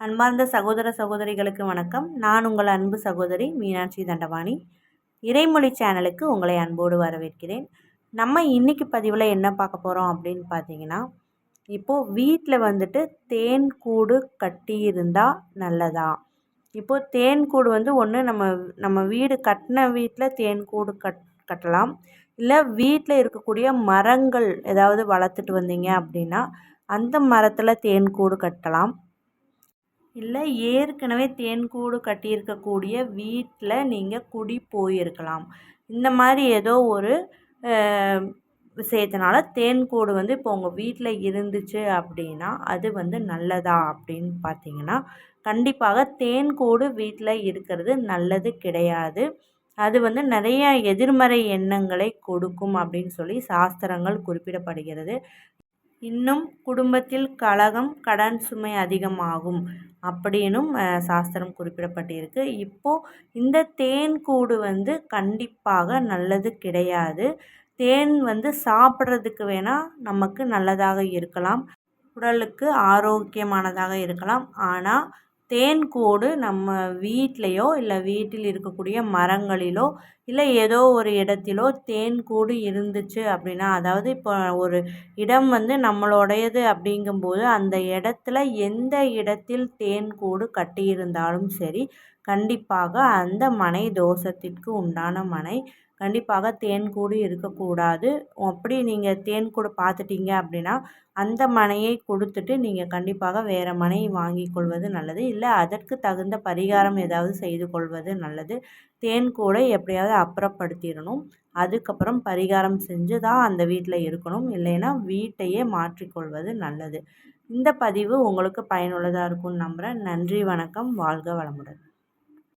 அன்பார்ந்த சகோதர சகோதரிகளுக்கு வணக்கம். நான் உங்கள் அன்பு சகோதரி மீனாட்சி தண்டபாணி. இறைமொழி சேனலுக்கு உங்களை அன்போடு வரவேற்கிறேன். நம்ம இன்றைக்கி பதிவில் என்ன பார்க்க போகிறோம் அப்படின்னு பார்த்தீங்கன்னா இப்போது வீட்டில் வந்துட்டு தேன் கூடு கட்டியிருந்தால் நல்லதா? இப்போது தேன் கூடு வந்து ஒன்று நம்ம நம்ம வீடு கட்டின வீட்டில் தேன் கூடு கட் கட்டலாம். இல்லை வீட்டில் இருக்கக்கூடிய மரங்கள் ஏதாவது வளர்த்துட்டு வந்தீங்க அப்படின்னா அந்த மரத்தில் தேன் கூடு கட்டலாம். இல்லை ஏற்கனவே தேன்கூடு கட்டியிருக்கக்கூடிய வீட்டில் நீங்கள் குடி போயிருக்கலாம். இந்த மாதிரி ஏதோ ஒரு விஷயத்தினால தேன்கூடு வந்து இப்போ உங்கள் வீட்டில் இருந்துச்சு அப்படின்னா அது வந்து நல்லதா அப்படின்னு பார்த்தீங்கன்னா கண்டிப்பாக தேன்கூடு வீட்டில் இருக்கிறது நல்லது கிடையாது. அது வந்து நிறைய எதிர்மறை எண்ணங்களை கொடுக்கும் அப்படின்னு சொல்லி சாஸ்திரங்கள் குறிப்பிடப்படுகிறது. இன்னும் குடும்பத்தில் கலகம் கடன் சுமை அதிகமாகும் அப்படின்னும் சாஸ்திரம் குறிப்பிடப்பட்டிருக்கு. இப்போது இந்த தேன் கூடு வந்து கண்டிப்பாக நல்லது கிடையாது. தேன் வந்து சாப்பிட்றதுக்கு வேணால் நமக்கு நல்லதாக இருக்கலாம். உடலுக்கு ஆரோக்கியமானதாக இருக்கலாம். ஆனால் தேன்கூடு நம்ம வீட்லேயோ இல்லை வீட்டில் இருக்கக்கூடிய மரங்களிலோ இல்லை ஏதோ ஒரு இடத்திலோ தேன்கூடு இருந்துச்சு அப்படின்னா அதாவது இப்போ ஒரு இடம் வந்து நம்மளோடையது அப்படிங்கும்போது அந்த இடத்துல எந்த இடத்தில் தேன்கூடு கட்டியிருந்தாலும் சரி கண்டிப்பாக அந்த மனை தோஷத்திற்கு உண்டான மனை கண்டிப்பாக தேன் கூடு இருக்கக்கூடாது. அப்படி நீங்கள் தேன் கூடு பார்த்துட்டீங்க அப்படின்னா அந்த மனையை கொடுத்துட்டு நீங்கள் கண்டிப்பாக வேறு மனையை வாங்கி கொள்வது நல்லது. இல்லை அதற்கு தகுந்த பரிகாரம் ஏதாவது செய்து கொள்வது நல்லது. தேன் கூடை எப்படியாவது அப்புறப்படுத்திடணும். அதுக்கப்புறம் பரிகாரம் செஞ்சு தான் அந்த வீட்டில் இருக்கணும். இல்லைன்னா வீட்டையே மாற்றிக்கொள்வது நல்லது. இந்த பதிவு உங்களுக்கு பயனுள்ளதாக இருக்கும்னு நம்புகிறேன் நன்றி வணக்கம். வாழ்க வளமுடன்.